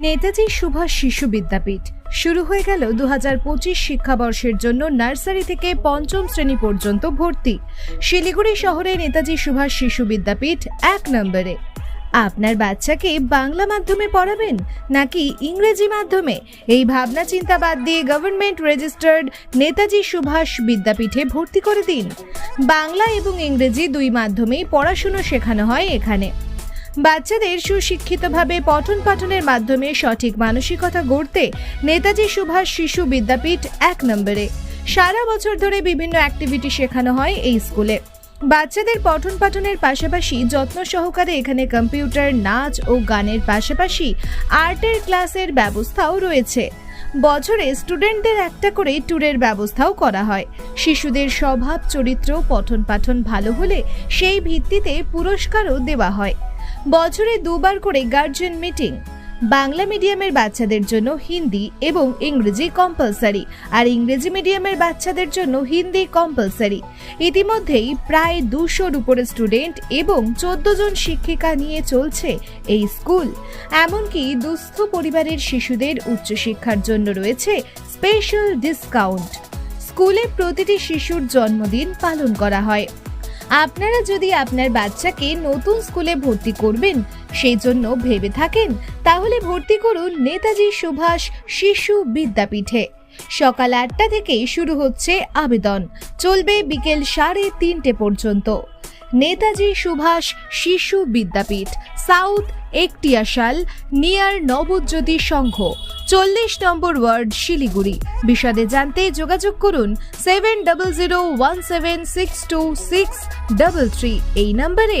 নেতাজি সুভাষ শিশু বিদ্যাপীঠ। শুরু হয়ে গেল দু হাজার পঁচিশ শিক্ষাবর্ষের জন্য নার্সারি থেকে পঞ্চম শ্রেণি পর্যন্ত ভর্তি। শিলিগুড়ি শহরে নেতাজি সুভাষ শিশু বিদ্যাপীঠ এক নম্বরে। আপনার বাচ্চাকে বাংলা মাধ্যমে পড়াবেন নাকি ইংরেজি মাধ্যমে? এই ভাবনা চিন্তা বাদ দিয়ে গভর্নমেন্ট রেজিস্টার্ড নেতাজি সুভাষ বিদ্যাপীঠে ভর্তি করে দিন। বাংলা এবং ইংরেজি দুই মাধ্যমেই পড়াশুনো শেখানো হয় এখানে। বাচ্চাদের সুশিক্ষিতভাবে পঠন পাঠনের মাধ্যমে সঠিক মানসিকতা গড়তে নেতাজি সুভাষ শিশু বিদ্যাপীঠ এক নম্বরে। সারা বছর ধরে বিভিন্ন অ্যাক্টিভিটি শেখানো হয় এই স্কুলে। বাচ্চাদের পঠন পাঠনের পাশাপাশি যত্ন সহকারে এখানে কম্পিউটার, নাচ ও গানের পাশাপাশি আর্টের ক্লাসের ব্যবস্থাও রয়েছে। বছরে স্টুডেন্টদের একটা করে ট্যুরের ব্যবস্থাও করা হয়। শিশুদের স্বভাব, চরিত্র, পঠন পাঠন ভালো হলে সেই ভিত্তিতে পুরস্কারও দেওয়া হয়। বছরে দুবার করে গার্জেন মিটিং বাংলা মিডিয়ামের বাচ্চাদের জন্য হিন্দি এবং ইংরেজি কম্পালসারি আর ইংরেজি মিডিয়ামের বাচ্চাদের জন্য হিন্দি কম্পালসারি ইতিমধ্যেই প্রায় দুশোর উপরে স্টুডেন্ট এবং চোদ্দ জন শিক্ষিকা নিয়ে চলছে এই স্কুল এমনকি দুস্থ পরিবারের শিশুদের উচ্চশিক্ষার জন্য রয়েছে স্পেশাল ডিসকাউন্ট স্কুলে প্রতিটি শিশুর জন্মদিন পালন করা হয়। আপনারা যদি আপনার বাচ্চাকে নতুন স্কুলে ভর্তি করবেন, সেই জন্য ভেবে থাকেন, তাহলে ভর্তি করুন নেতাজি সুভাষ শিশু বিদ্যাপীঠে। সকাল আটটা থেকে শুরু হচ্ছে আবেদন। চলবে বিকেল সাড়ে তিনটে পর্যন্ত। নেতাজি সুভাষ শিশু বিদ্যাপীঠ, সাউথ একটিয়াশাল, নিয়ার নবজ্যোতি সংঘ, চল্লিশ নম্বর ওয়ার্ড, শিলিগুড়ি। বিশদে জানতে যোগাযোগ করুন seven zero one seven six two six three এই নম্বরে